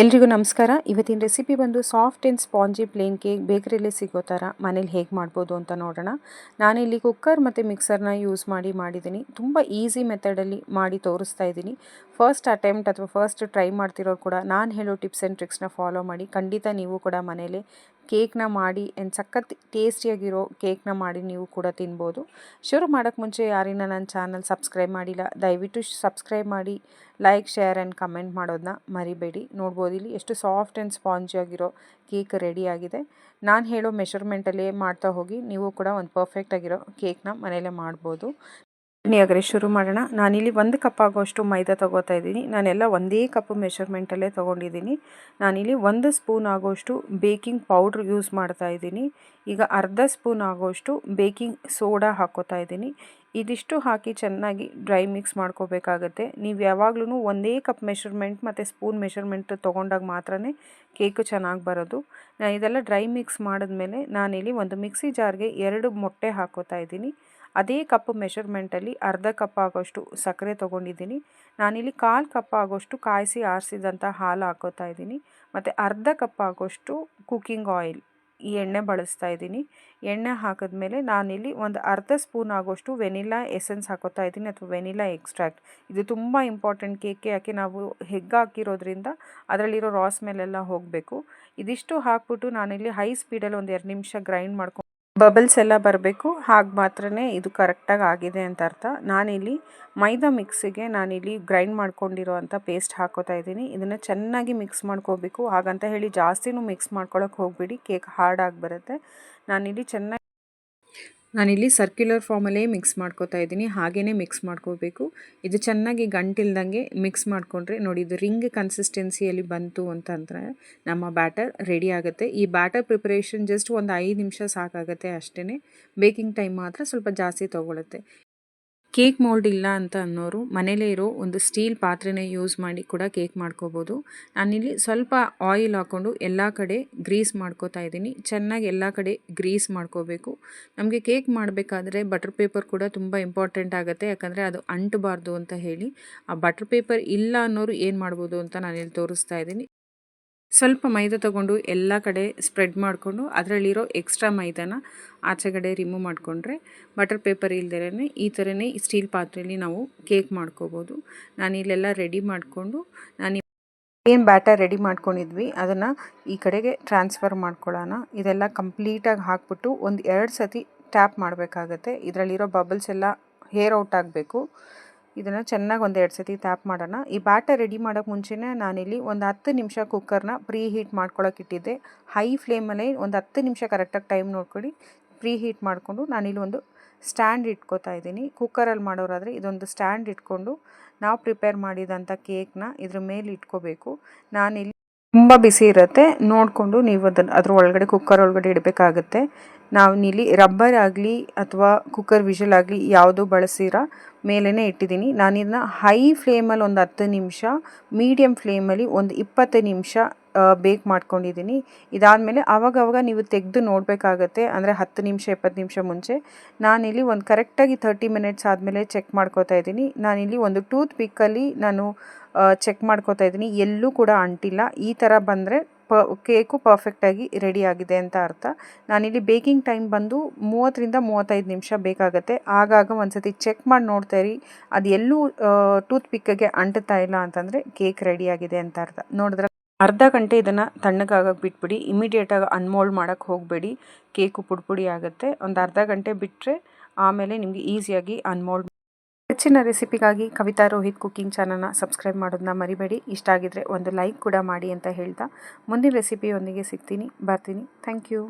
ಎಲ್ರಿಗೂ ನಮಸ್ಕಾರ. ಇವತ್ತಿನ ರೆಸಿಪಿ ಬಂದು soft and spongy plain cake ಬೇಕರಿಯಲ್ಲಿ ಸಿಗೋ ಥರ ಮನೇಲಿ ಹೇಗೆ ಮಾಡ್ಬೋದು ಅಂತ ನೋಡೋಣ. ನಾನಿಲ್ಲಿ ಕುಕ್ಕರ್ ಮತ್ತು ಮಿಕ್ಸರ್ನ ಯೂಸ್ ಮಾಡಿ ಮಾಡಿದ್ದೀನಿ. ತುಂಬ ಈಸಿ ಮೆಥಡಲ್ಲಿ ಮಾಡಿ ತೋರಿಸ್ತಾ ಇದ್ದೀನಿ. ಫಸ್ಟ್ ಅಟೆಂಪ್ಟ್ ಅಥವಾ ಫಸ್ಟ್ ಟ್ರೈ ಮಾಡ್ತಿರೋರು ಕೂಡ ನಾನು ಹೇಳೋ ಟಿಪ್ಸ್ ಆ್ಯಂಡ್ ಟ್ರಿಕ್ಸ್ನ ಫಾಲೋ ಮಾಡಿ, ಖಂಡಿತ ನೀವು ಕೂಡ ಮನೇಲಿ ಕೇಕ್ನ ಮಾಡಿ ಆ್ಯಂಡ್ ಸಖತ್ ಟೇಸ್ಟಿಯಾಗಿರೋ ಕೇಕ್ನ ಮಾಡಿ ನೀವು ಕೂಡ ತಿನ್ಬೋದು. ಶುರು ಮಾಡೋಕ್ಕೆ ಮುಂಚೆ ಯಾರಿನ ನನ್ನ ಚಾನಲ್ ಸಬ್ಸ್ಕ್ರೈಬ್ ಮಾಡಿಲ್ಲ, ದಯವಿಟ್ಟು ಸಬ್ಸ್ಕ್ರೈಬ್ ಮಾಡಿ ಲೈಕ್ ಶೇರ್ ಆ್ಯಂಡ್ ಕಮೆಂಟ್ ಮಾಡೋದನ್ನ ಮರಿಬೇಡಿ. ನೋಡ್ಬೋದು ಇಲ್ಲಿ ಎಷ್ಟು ಸಾಫ್ಟ್ ಆ್ಯಂಡ್ ಸ್ಪಾಂಜಿ ಆಗಿರೋ ಕೇಕ್ ರೆಡಿಯಾಗಿದೆ ನಾನು ಹೇಳೋ ಮೆಷರ್ಮೆಂಟಲ್ಲೇ ಮಾಡ್ತಾ ಹೋಗಿ, ನೀವು ಕೂಡ ಒಂದು ಪರ್ಫೆಕ್ಟಾಗಿರೋ ಕೇಕ್ನ ಮನೆಯಲ್ಲೇ ಮಾಡ್ಬೋದು. ಹಾಗಾದ್ರೆ ಶುರು ಮಾಡೋಣ. ನಾನಿಲ್ಲಿ ಒಂದು ಕಪ್ ಆಗೋಷ್ಟು ಮೈದಾ ತೊಗೋತಾ ಇದ್ದೀನಿ. ನಾನೆಲ್ಲ ಒಂದೇ ಕಪ್ ಮೆಷರ್ಮೆಂಟಲ್ಲೇ ತೊಗೊಂಡಿದ್ದೀನಿ. ನಾನಿಲ್ಲಿ ಒಂದು ಸ್ಪೂನ್ ಆಗೋಷ್ಟು ಬೇಕಿಂಗ್ ಪೌಡ್ರ್ ಯೂಸ್ ಮಾಡ್ತಾ ಇದ್ದೀನಿ. ಈಗ ಅರ್ಧ ಸ್ಪೂನ್ ಆಗೋಷ್ಟು ಬೇಕಿಂಗ್ ಸೋಡಾ ಹಾಕೋತಾ ಇದ್ದೀನಿ. ಇದಿಷ್ಟು ಹಾಕಿ ಚೆನ್ನಾಗಿ ಡ್ರೈ ಮಿಕ್ಸ್ ಮಾಡ್ಕೋಬೇಕಾಗತ್ತೆ. ನೀವು ಯಾವಾಗ್ಲೂ ಒಂದೇ ಕಪ್ ಮೆಷರ್ಮೆಂಟ್ ಮತ್ತು ಸ್ಪೂನ್ ಮೆಷರ್ಮೆಂಟ್ ತೊಗೊಂಡಾಗ ಮಾತ್ರ ಕೇಕು ಚೆನ್ನಾಗಿ ಬರೋದು. ನಾನು ಇದೆಲ್ಲ ಡ್ರೈ ಮಿಕ್ಸ್ ಮಾಡಿದ್ಮೇಲೆ ನಾನಿಲ್ಲಿ ಒಂದು ಮಿಕ್ಸಿ ಜಾರ್ಗೆ ಎರಡು ಮೊಟ್ಟೆ ಹಾಕೋತಾ ಇದ್ದೀನಿ. ಅದೇ ಕಪ್ ಮೆಷರ್ಮೆಂಟಲ್ಲಿ ಅರ್ಧ ಕಪ್ ಆಗೋಷ್ಟು ಸಕ್ಕರೆ ತೊಗೊಂಡಿದ್ದೀನಿ. ನಾನಿಲ್ಲಿ ಕಾಲು ಕಪ್ ಆಗೋಷ್ಟು ಕಾಯಿಸಿ ಆರಿಸಿದಂಥ ಹಾಲು ಹಾಕೋತಾ ಇದ್ದೀನಿ. ಮತ್ತು ಅರ್ಧ ಕಪ್ ಆಗೋಷ್ಟು ಕುಕ್ಕಿಂಗ್ ಆಯಿಲ್ ಈ ಎಣ್ಣೆ ಬಳಸ್ತಾ ಇದ್ದೀನಿ. ಎಣ್ಣೆ ಹಾಕಿದ್ಮೇಲೆ ನಾನಿಲ್ಲಿ ಒಂದು ಅರ್ಧ ಸ್ಪೂನ್ ಆಗೋಷ್ಟು ವೆನಿಲಾ ಎಸೆನ್ಸ್ ಹಾಕೋತಾ ಇದ್ದೀನಿ ಅಥವಾ ವೆನಿಲಾ ಎಕ್ಸ್ಟ್ರಾಕ್ಟ್. ಇದು ತುಂಬ ಇಂಪಾರ್ಟೆಂಟ್ ಕೇಕೆ ಯಾಕೆ ನಾವು ಹೆಗ್ಗೆ ಹಾಕಿರೋದ್ರಿಂದ ಅದರಲ್ಲಿರೋ ರಾಸ್ ಮೇಲೆಲ್ಲ ಹೋಗಬೇಕು. ಇದಿಷ್ಟು ಹಾಕ್ಬಿಟ್ಟು ನಾನಿಲ್ಲಿ ಹೈ ಸ್ಪೀಡಲ್ಲಿ ಒಂದು ಎರಡು ನಿಮಿಷ ಗ್ರೈಂಡ್ ಮಾಡ್ಕೊಂಡು ಬಬಲ್ಸ್ ಎಲ್ಲ ಬರಬೇಕು. ಹಾಗೆ ಮಾತ್ರ ಇದು ಕರೆಕ್ಟಾಗಿ ಆಗಿದೆ ಅಂತ ಅರ್ಥ. ನಾನಿಲ್ಲಿ ಮೈದಾ ಮಿಕ್ಸಿಗೆ ನಾನಿಲ್ಲಿ ಗ್ರೈಂಡ್ ಮಾಡ್ಕೊಂಡಿರೋ ಅಂಥ ಪೇಸ್ಟ್ ಹಾಕೋತಾ ಇದ್ದೀನಿ. ಇದನ್ನು ಚೆನ್ನಾಗಿ ಮಿಕ್ಸ್ ಮಾಡ್ಕೋಬೇಕು. ಹಾಗಂತ ಹೇಳಿ ಜಾಸ್ತಿನೂ ಮಿಕ್ಸ್ ಮಾಡ್ಕೊಳಕ್ಕೆ ಹೋಗಬೇಡಿ. ಕೇಕ್ ಹಾರ್ಡಾಗಿ ಬರುತ್ತೆ. ನಾನಿಲ್ಲಿ ಚೆನ್ನಾಗಿ ನಾನಿಲ್ಲಿ ಸರ್ಕ್ಯುಲರ್ ಫಾರ್ಮಲ್ಲೇ ಮಿಕ್ಸ್ ಮಾಡ್ಕೋತಾ ಇದ್ದೀನಿ. ಹಾಗೇ ಮಿಕ್ಸ್ ಮಾಡ್ಕೋಬೇಕು. ಇದು ಚೆನ್ನಾಗಿ ಗಂಟಿಲ್ದಂಗೆ ಮಿಕ್ಸ್ ಮಾಡಿಕೊಂಡ್ರೆ ನೋಡಿ, ಇದು ರಿಂಗ್ ಕನ್ಸಿಸ್ಟೆನ್ಸಿಯಲ್ಲಿ ಬಂತು ಅಂತಂದರೆ ನಮ್ಮ ಬ್ಯಾಟರ್ ರೆಡಿ ಆಗುತ್ತೆ. ಈ ಬ್ಯಾಟರ್ ಪ್ರಿಪರೇಷನ್ ಜಸ್ಟ್ ಒಂದು ಐದು ನಿಮಿಷ ಸಾಕಾಗುತ್ತೆ ಅಷ್ಟೇ ಬೇಕಿಂಗ್ ಟೈಮ್ ಮಾತ್ರ ಸ್ವಲ್ಪ ಜಾಸ್ತಿ ತೊಗೊಳುತ್ತೆ. ಕೇಕ್ ಮೋಲ್ಡ್ ಇಲ್ಲ ಅಂತ ಅನ್ನೋರು ಮನೇಲೇ ಇರೋ ಒಂದು ಸ್ಟೀಲ್ ಪಾತ್ರೆನೇ ಯೂಸ್ ಮಾಡಿ ಕೂಡ ಕೇಕ್ ಮಾಡ್ಕೋಬೋದು. ನಾನಿಲ್ಲಿ ಸ್ವಲ್ಪ ಆಯಿಲ್ ಹಾಕ್ಕೊಂಡು ಎಲ್ಲ ಕಡೆ ಗ್ರೀಸ್ ಮಾಡ್ಕೋತಾ ಇದ್ದೀನಿ. ಚೆನ್ನಾಗಿ ಎಲ್ಲ ಕಡೆ ಗ್ರೀಸ್ ಮಾಡ್ಕೋಬೇಕು. ನಮಗೆ ಕೇಕ್ ಮಾಡಬೇಕಾದ್ರೆ ಬಟರ್ ಪೇಪರ್ ಕೂಡ ತುಂಬ ಇಂಪಾರ್ಟೆಂಟ್ ಆಗುತ್ತೆ. ಯಾಕಂದರೆ ಅದು ಅಂಟಬಾರ್ದು ಅಂತ ಹೇಳಿ. ಆ ಬಟರ್ ಪೇಪರ್ ಇಲ್ಲ ಅನ್ನೋರು ಏನು ಮಾಡ್ಬೋದು ಅಂತ ನಾನಿಲ್ಲಿ ತೋರಿಸ್ತಾ ಇದ್ದೀನಿ. ಸ್ವಲ್ಪ ಮೈದಾ ತಗೊಂಡು ಎಲ್ಲ ಕಡೆ ಸ್ಪ್ರೆಡ್ ಮಾಡಿಕೊಂಡು ಅದರಲ್ಲಿರೋ ಎಕ್ಸ್ಟ್ರಾ ಮೈದಾನ ಆಚೆಗಡೆ ರಿಮೂವ್ ಮಾಡಿಕೊಂಡ್ರೆ ಬಟರ್ ಪೇಪರ್ ಇಲ್ದೇ ಈ ಥರನೇ ಸ್ಟೀಲ್ ಪಾತ್ರೆಯಲ್ಲಿ ನಾವು ಕೇಕ್ ಮಾಡ್ಕೋಬೋದು. ನಾನು ಇಲ್ಲೆಲ್ಲ ರೆಡಿ ಮಾಡಿಕೊಂಡು ನಾನು ಏನು ಬ್ಯಾಟರ್ ರೆಡಿ ಮಾಡ್ಕೊಂಡಿದ್ವಿ ಅದನ್ನು ಈ ಕಡೆಗೆ ಟ್ರಾನ್ಸ್ಫರ್ ಮಾಡ್ಕೊಳ್ಳೋಣ. ಇದೆಲ್ಲ ಕಂಪ್ಲೀಟಾಗಿ ಹಾಕ್ಬಿಟ್ಟು ಒಂದು ಎರಡು ಸತಿ ಟ್ಯಾಪ್ ಮಾಡಬೇಕಾಗತ್ತೆ. ಇದರಲ್ಲಿರೋ ಬಬಲ್ಸ್ ಎಲ್ಲ ಹೇರ್ ಔಟ್ ಆಗಬೇಕು. ಇದನ್ನು ಚೆನ್ನಾಗಿ ಒಂದು ಎರಡು ಸತಿ ಟ್ಯಾಪ್ ಮಾಡೋಣ. ಈ ಬ್ಯಾಟರ್ ರೆಡಿ ಮಾಡೋಕ್ಕೆ ಮುಂಚೆನೇ ನಾನಿಲ್ಲಿ ಒಂದು ಹತ್ತು ನಿಮಿಷ ಕುಕ್ಕರ್ನ ಪ್ರೀ ಹೀಟ್ ಮಾಡ್ಕೊಳ್ಳೋಕೆ ಇಟ್ಟಿದ್ದೆ. ಹೈ ಫ್ಲೇಮಲ್ಲೇ ಒಂದು ಹತ್ತು ನಿಮಿಷ ಕರೆಕ್ಟಾಗಿ ಟೈಮ್ ನೋಡ್ಕೊಳ್ಳಿ. ಪ್ರೀ ಹೀಟ್ ಮಾಡಿಕೊಂಡು ನಾನಿಲ್ಲಿ ಒಂದು ಸ್ಟ್ಯಾಂಡ್ ಇಟ್ಕೋತಾ ಇದ್ದೀನಿ. ಕುಕ್ಕರಲ್ಲಿ ಮಾಡೋರಾದರೆ ಇದೊಂದು ಸ್ಟ್ಯಾಂಡ್ ಇಟ್ಕೊಂಡು ನಾವು ಪ್ರಿಪೇರ್ ಮಾಡಿದಂಥ ಕೇಕ್ನ ಇದ್ರ ಮೇಲೆ ಇಟ್ಕೋಬೇಕು. ನಾನಿಲ್ಲಿ ತುಂಬ ಬಿಸಿ ಇರುತ್ತೆ. ನೋಡಿಕೊಂಡು ನೀವು ಅದನ್ನು ಅದ್ರ ಒಳಗಡೆ ಕುಕ್ಕರ್ ಒಳಗಡೆ ಇಡಬೇಕಾಗತ್ತೆ. ನಾವು ನೀಲಿ ರಬ್ಬರ್ ಆಗಲಿ ಅಥವಾ ಕುಕ್ಕರ್ ವಿಷಲ್ ಆಗಲಿ ಯಾವುದು ಬಳಸಿರ ಮೇಲೇ ಇಟ್ಟಿದ್ದೀನಿ. ನಾನಿದನ್ನ ಹೈ ಫ್ಲೇಮಲ್ಲಿ ಒಂದು ಹತ್ತು ನಿಮಿಷ ಮೀಡಿಯಮ್ ಫ್ಲೇಮಲ್ಲಿ ಒಂದು ಇಪ್ಪತ್ತು ನಿಮಿಷ ಬೇಕ್ ಮಾಡ್ಕೊಂಡಿದ್ದೀನಿ ಇದಾದಮೇಲೆ ಅವಾಗವಾಗ ನೀವು ತೆಗೆದು ನೋಡಬೇಕಾಗತ್ತೆ, ಅಂದರೆ ಹತ್ತು ನಿಮಿಷ ಇಪ್ಪತ್ತು ನಿಮಿಷ ಮುಂಚೆ. ನಾನಿಲ್ಲಿ ಒಂದು ಕರೆಕ್ಟಾಗಿ ತರ್ಟಿ ಮಿನಿಟ್ಸ್ ಆದಮೇಲೆ ಚೆಕ್ ಮಾಡ್ಕೋತಾ ಇದ್ದೀನಿ. ನಾನಿಲ್ಲಿ ಒಂದು ಟೂತ್ ಪಿಕ್ಕಲ್ಲಿ ನಾನು ಚೆಕ್ ಮಾಡ್ಕೋತಾ ಇದ್ದೀನಿ. ಎಲ್ಲೂ ಕೂಡ ಅಂಟಿಲ್ಲ. ಈ ಥರ ಬಂದರೆ ಪ, ಕೇಕು ಪರ್ಫೆಕ್ಟಾಗಿ ರೆಡಿ ಆಗಿದೆ ಅಂತ ಅರ್ಥ. ನಾನಿಲ್ಲಿ ಬೇಕಿಂಗ್ ಟೈಮ್ ಬಂದು ಮೂವತ್ತರಿಂದ ಮೂವತ್ತೈದು ನಿಮಿಷ ಬೇಕಾಗುತ್ತೆ. ಆಗಾಗ ಒಂದ್ಸತಿ ಚೆಕ್ ಮಾಡಿ ನೋಡ್ತಾ ಇರಿ. ಅದು ಎಲ್ಲೂ ಟೂತ್ ಪಿಕ್ಕಿಗೆ ಅಂಟುತ್ತಾ ಇಲ್ಲ ಅಂತಂದರೆ ಕೇಕ್ ರೆಡಿಯಾಗಿದೆ ಅಂತ ಅರ್ಥ. ನೋಡಿದ್ರೆ ಅರ್ಧ ಗಂಟೆ ಇದನ್ನು ತಣ್ಣಗಾಗಕ್ಕೆ ಬಿಟ್ಬಿಡಿ ಇಮಿಡಿಯೇಟಾಗಿ ಅನ್ಮೋಲ್ಡ್ ಮಾಡೋಕ್ಕೆ ಹೋಗಬೇಡಿ, ಕೇಕು ಪುಡಿ ಪುಡಿ ಆಗುತ್ತೆ. ಒಂದು ಅರ್ಧ ಗಂಟೆ ಬಿಟ್ಟರೆ ಆಮೇಲೆ ನಿಮಗೆ ಈಸಿಯಾಗಿ ಅನ್ಮೋಲ್ಡ್ ಹೆಚ್ಚಿನ ರೆಸಿಪಿಗಾಗಿ ಕವಿತಾ ರೋಹಿತ್ ಕುಕ್ಕಿಂಗ್ ಚಾನಲ್ನ ಸಬ್ಸ್ಕ್ರೈಬ್ ಮಾಡೋದನ್ನ ಮರಿಬೇಡಿ. ಇಷ್ಟ ಆಗಿದ್ರೆ ಒಂದು ಲೈಕ್ ಕೂಡ ಮಾಡಿ ಅಂತ ಹೇಳ್ತಾ, ಮುಂದಿನ ರೆಸಿಪಿಯೊಂದಿಗೆ ಸಿಗ್ತೀನಿ. ಬರ್ತೀನಿ. Thank you